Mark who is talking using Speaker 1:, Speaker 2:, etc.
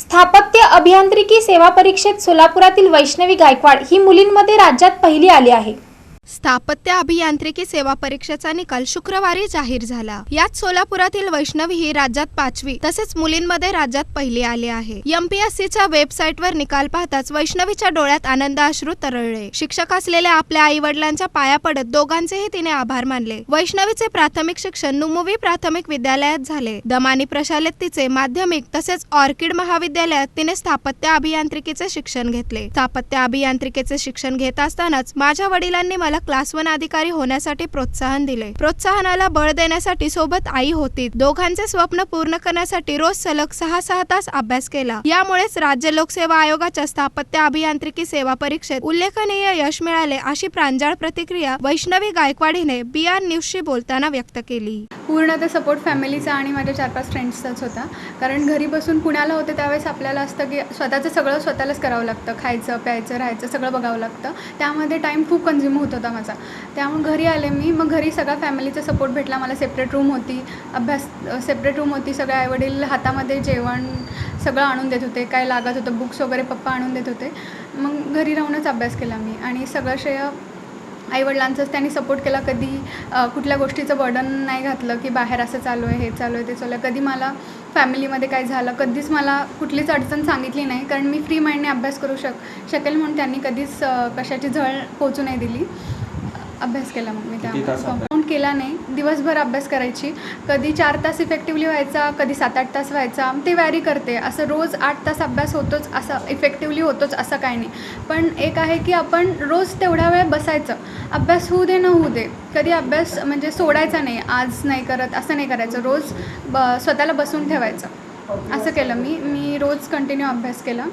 Speaker 1: स्थापत्य अभियांत्रिकी सेवा परीक्षेत सोलापुरातील वैष्णवी गायकवाड ही मुलींमध्ये राज्यात पहिली आली आहे.
Speaker 2: स्थापत्य अभियांत्रिकी सेवा परीक्षेचा निकाल शुक्रवारी जाहीर झाला. यात सोलापुरातील वैष्णवी ही राज्यात पाचवी तसेच मुलींमध्ये राज्यात पहिली आली आहे. एमपीएससीच्या वेबसाईटवर निकाल पाहताच वैष्णवीच्या डोळ्यात आनंद अश्रू तरळले. शिक्षक असलेल्या आपल्या आई वडिलांच्या पाया पडत दोघांचेही तिने आभार मानले. वैष्णवीचे प्राथमिक शिक्षण नुमुवी प्राथमिक विद्यालयात झाले. दमानी प्रशालेत तिचे माध्यमिक तसेच ऑर्किड महाविद्यालयात तिने स्थापत्य अभियांत्रिकीचे शिक्षण घेतले. स्थापत्य अभियांत्रिकीचे शिक्षण घेत असतानाच माझ्या वडिलांनी मला क्लास वन अधिकारी होण्यासाठी प्रोत्साहन दिले. प्रोत्साहनाला बळ देण्यासाठी सोबत आई होती. दोघांचे स्वप्न पूर्ण करण्यासाठी रोज सलग सहा सहा तास अभ्यास केला. यामुळेच राज्य लोकसेवा आयोगाच्या स्थापत्य अभियांत्रिकी सेवा परीक्षेत उल्लेखनीय यश मिळाले अशी प्रांजळ प्रतिक्रिया वैष्णवी गायकवाडीने बी आर न्यूजशी बोलताना व्यक्त केली.
Speaker 3: पूर्ण ते सपोर्ट फॅमिलीचा आणि माझ्या चार पाच फ्रेंड्सचाच होता. कारण घरी बसून पुण्याला होते त्यावेळेस आपल्याला असतं की स्वतःचं सगळं स्वतःलाच करावं लागतं. खायचं प्यायचं राहायचं सगळं बघावं लागतं. त्यामध्ये टाईम खूप कन्झ्युम होत. होता माझा. त्यामुळे घरी आले मी. मग घरी सगळा फॅमिलीचा सपोर्ट भेटला. मला सेपरेट रूम होती. अभ्यास सेपरेट रूम होती. सगळे आईवडील हातामध्ये जेवण सगळं आणून देत होते. काय लागत होतं? बुक्स वगैरे पप्पा आणून देत होते. मग घरी राहूनच अभ्यास केला मी. आणि सगळं श्रेय आईवडिलांचंच त्यांनी सपोर्ट केला. कधी कुठल्या गोष्टीचं बर्डन नाही घातलं की बाहेर असं चालू आहे हे चालू आहे ते चालू आहे. कधी मला फॅमिलीमध्ये काय झालं कधीच मला कुठलीच अडचण सांगितली नाही. कारण मी फ्री माइंडने अभ्यास करू शक शकेल म्हणून त्यांनी कधीच कशाची झळ पोचू नाही दिली. अभ्यास केला मग मी
Speaker 4: त्या
Speaker 3: त्यामुळे काउंट केला नाही दिवसभर अभ्यास करायची. कधी चार तास इफेक्टिवली व्हायचा कधी सात आठ तास व्हायचा ते वॅरी करते. असं रोज आठ तास अभ्यास होतोच असं इफेक्टिवली होतोच असं काय नाही. पण एक आहे की आपण रोज तेवढा वेळ बसायचं. अभ्यास होऊ दे न होऊ दे. कधी अभ्यास म्हणजे सोडायचा नाही आज नाही करत असं नाही करायचं. रोज ब स्वतःला बसून ठेवायचं. असं केलं मी. मी रोज कंटिन्यू अभ्यास केला.